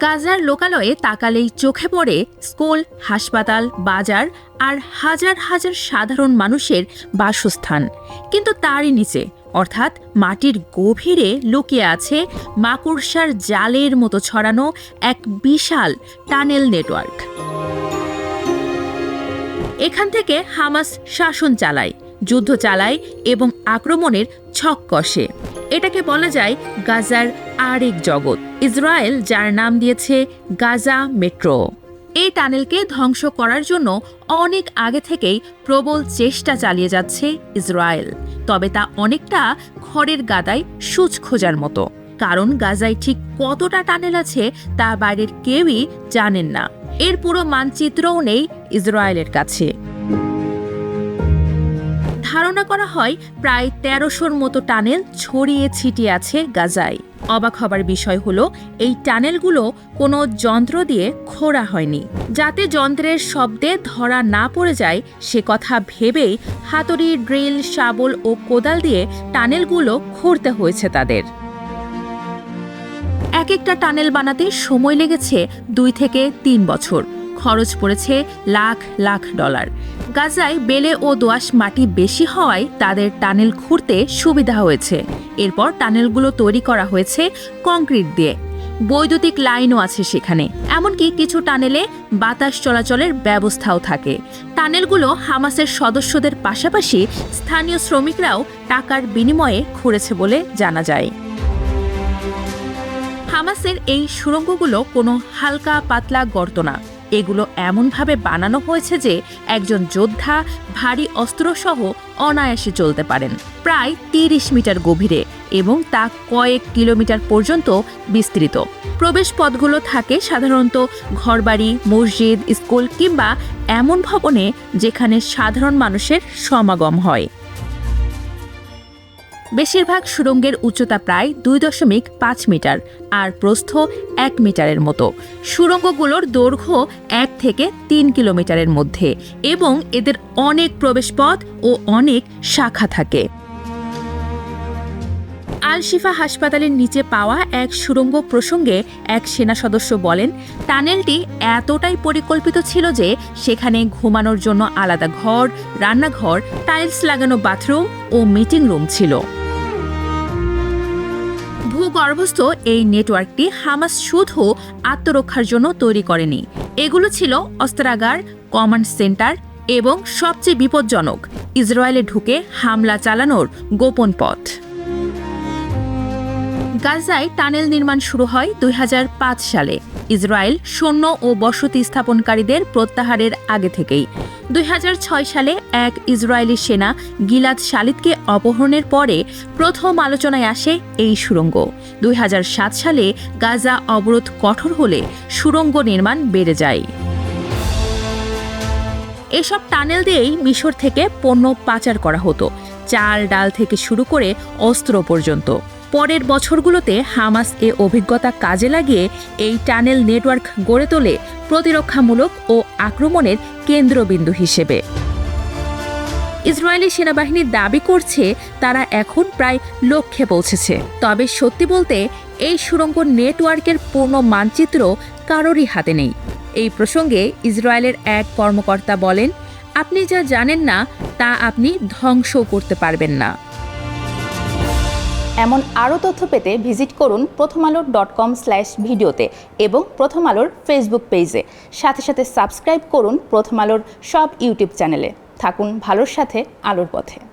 গাজার লোকালয়ে তাকালেই চোখে পড়ে স্কুল, হাসপাতাল, বাজার আর হাজার হাজার সাধারণ মানুষের বাসস্থান। কিন্তু তারই নিচে, অর্থাৎ মাটির গভীরে লুকিয়ে আছে মাকড়সার জালের মতো ছড়ানো এক বিশাল টানেল নেটওয়ার্ক। এখান থেকে হামাস শাসন চালায়। যুদ্ধ চালায় এবং আক্রমণের ছক কষে। এটাকে বলা যায় গাজার আরেক জগৎ। ইসরায়েল, যার নাম দিয়েছে গাজা মেট্রো। এই টানেলকে ধ্বংস করার জন্য অনেক আগে থেকেই প্রবল চেষ্টা চালিয়ে যাচ্ছে ইসরায়েল। তবে তা অনেকটা খড়ের গাদায় সূচ খোঁজার মতো। কারণ গাজায় ঠিক কতটা টানেল আছে তা বাইরের কেউই জানেন না। এর পুরো মানচিত্রও নেই ইসরায়েলের কাছে। করা হয়, প্রায় তেরোশোর মতো টানেল ছড়িয়ে ছিটিয়ে আছে গাজায়। অবাক হবার বিষয় হলো, এই টানেলগুলো কোনো যন্ত্র দিয়ে খোঁড়া হয়নি। যাতে যন্ত্রের শব্দে ধরা না পড়ে যায়, সে কথা ভেবেই হাতুড়ি, ড্রিল, শাবল ও কোদাল দিয়ে টানেলগুলো খুঁড়তে হয়েছে তাদের। এক একটা টানেল বানাতে সময় লেগেছে দুই থেকে তিন বছর। খরচ পড়েছে লাখ লাখ ডলার। গাজায় বেলে ও দোআঁশ মাটি বেশি হওয়ায় তাদের টানেল খুঁড়তে সুবিধা হয়েছে। এরপর টানেলগুলো তৈরি করা হয়েছে কংক্রিট দিয়ে। বৈদ্যুতিক লাইনও আছে সেখানে। এমনকি কিছু টানেলে বাতাস চলাচলের ব্যবস্থাও থাকে। টানেলগুলো হামাসের সদস্যদের পাশাপাশি স্থানীয় শ্রমিকরাও টাকার বিনিময়ে খুঁড়েছে বলে জানা যায়। হামাসের এই সুড়ঙ্গগুলো কোনো হালকা পাতলা গর্ত না। এগুলো এমনভাবে বানানো হয়েছে যে একজন যোদ্ধা ভারী অস্ত্রসহ অনায়াসে চলতে পারেন, প্রায় তিরিশ মিটার গভীরে এবং তা কয়েক কিলোমিটার পর্যন্ত বিস্তৃত। প্রবেশ পথগুলো থাকে সাধারণত ঘরবাড়ি, মসজিদ, স্কুল কিংবা এমন ভবনে যেখানে সাধারণ মানুষের সমাগম হয়। বেশিরভাগ সুড়ঙ্গের উচ্চতা প্রায় দুই দশমিক পাঁচ মিটার আর প্রস্থ এক মিটারের মতো। সুড়ঙ্গগুলোর দৈর্ঘ্য এক থেকে তিন কিলোমিটারের মধ্যে এবং এদের অনেক প্রবেশপথ ও অনেক শাখা থাকে। আল শিফা হাসপাতালের নিচে পাওয়া এক সুড়ঙ্গ প্রসঙ্গে এক সেনা সদস্য বলেন, টানেলটি এতটাই পরিকল্পিত ছিল যে সেখানে ঘুমানোর জন্য আলাদা ঘর, রান্নাঘর, টাইলস লাগানো বাথরুম ও মিটিং রুম ছিল। ভূগর্ভস্থ এই নেটওয়ার্কটি হামাস শুধু আত্মরক্ষার জন্য তৈরি করেনি। এগুলো ছিল অস্ত্রাগার, কমান্ড সেন্টার এবং সবচেয়ে বিপজ্জনক, ইসরায়েলে ঢুকে হামলা চালানোর গোপন পথ। গাজায় টানেল নির্মাণ শুরু হয় দুই হাজার পাঁচ সালে। ইসরায়েল সৈন্য ও বসতি স্থাপনকারীদের প্রত্যাহারের আগে থেকেই। দুই হাজার ছয় সালে এক ইসরায়েলি সেনা গিলাদ শালিদকে অপহরণের পরে প্রথম আলোচনায় আসে এই সুড়ঙ্গ দুই সালে গাজা অবরোধ কঠোর হলে সুড়ঙ্গ নির্মাণ বেড়ে যায়। এসব টানেল দিয়েই মিশর থেকে পণ্য পাচার করা হতো, চাল, ডাল থেকে শুরু করে অস্ত্র পর্যন্ত। পরের বছরগুলোতে হামাস এ অভিজ্ঞতা কাজে লাগিয়ে এই টানেল নেটওয়ার্ক গড়ে তোলে প্রতিরক্ষামূলক ও আক্রমণের কেন্দ্রবিন্দু হিসেবে। ইসরায়েলি সেনাবাহিনী দাবি করছে তারা এখন প্রায় লক্ষ্যে পৌঁছেছে। তবে সত্যি বলতে, এই সুড়ঙ্গ নেটওয়ার্কের পূর্ণ মানচিত্র কারোরই হাতে নেই। এই প্রসঙ্গে ইসরায়েলের এক কর্মকর্তা বলেন, আপনি যা জানেন না, তা আপনি ধ্বংসও করতে পারবেন না। এমন আরও তথ্য পেতে ভিজিট করুন প্রথম আলোর ডট কম স্ল্যাশ ভিডিওতে এবং প্রথম আলোর ফেসবুক পেজে সাথে সাথে সাবস্ক্রাইব করুন প্রথম আলোর সব ইউটিউব চ্যানেলে থাকুন ভালোর সাথে, আলোর পথে।